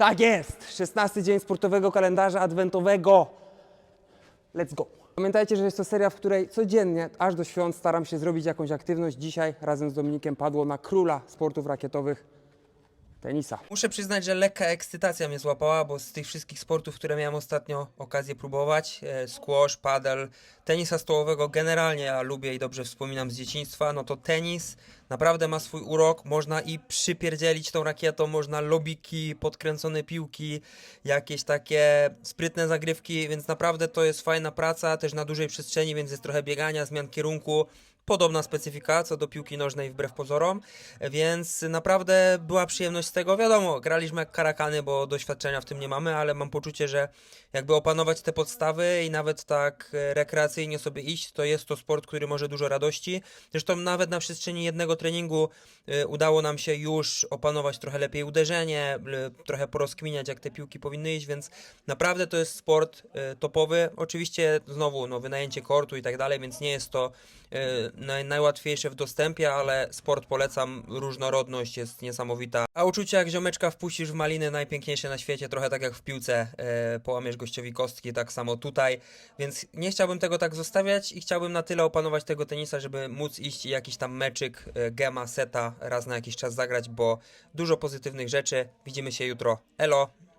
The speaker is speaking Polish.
Tak jest! 16 dzień sportowego kalendarza adwentowego. Let's go! Pamiętajcie, że jest to seria, w której codziennie, aż do świąt, staram się zrobić jakąś aktywność. Dzisiaj razem z Dominikiem padło na króla sportów rakietowych tenisa. Muszę przyznać, że lekka ekscytacja mnie złapała, bo z tych wszystkich sportów, które miałem ostatnio okazję próbować, e, squash, paddle, tenisa stołowego generalnie ja lubię i dobrze wspominam z dzieciństwa, no to tenis naprawdę ma swój urok, można i przypierdzielić tą rakietą, można lobiki, podkręcone piłki, jakieś takie sprytne zagrywki, więc naprawdę to jest fajna praca, też na dużej przestrzeni, więc jest trochę biegania, zmian kierunku, Podobna specyfika co do piłki nożnej wbrew pozorom, więc naprawdę była przyjemność z tego. Wiadomo, graliśmy jak karakany, bo doświadczenia w tym nie mamy, ale mam poczucie, że jakby opanować te podstawy i nawet tak e, rekreacyjnie sobie iść, to jest to sport, który może dużo radości. Zresztą nawet na przestrzeni jednego treningu e, udało nam się już opanować trochę lepiej uderzenie, trochę porozkminiać jak te piłki powinny iść, więc naprawdę to jest sport e, topowy. Oczywiście znowu no, wynajęcie kortu i tak dalej, więc nie jest to naj, najłatwiejsze w dostępie, ale sport polecam, różnorodność jest niesamowita. A jak ziomeczka wpuścisz w maliny, najpiękniejsze na świecie, trochę tak jak w piłce, e, połamiesz gościowi kostki, tak samo tutaj, więc nie chciałbym tego tak zostawiać i chciałbym na tyle opanować tego tenisa, żeby móc iść i jakiś tam meczyk, e, gema, seta raz na jakiś czas zagrać, bo dużo pozytywnych rzeczy. Widzimy się jutro. Elo!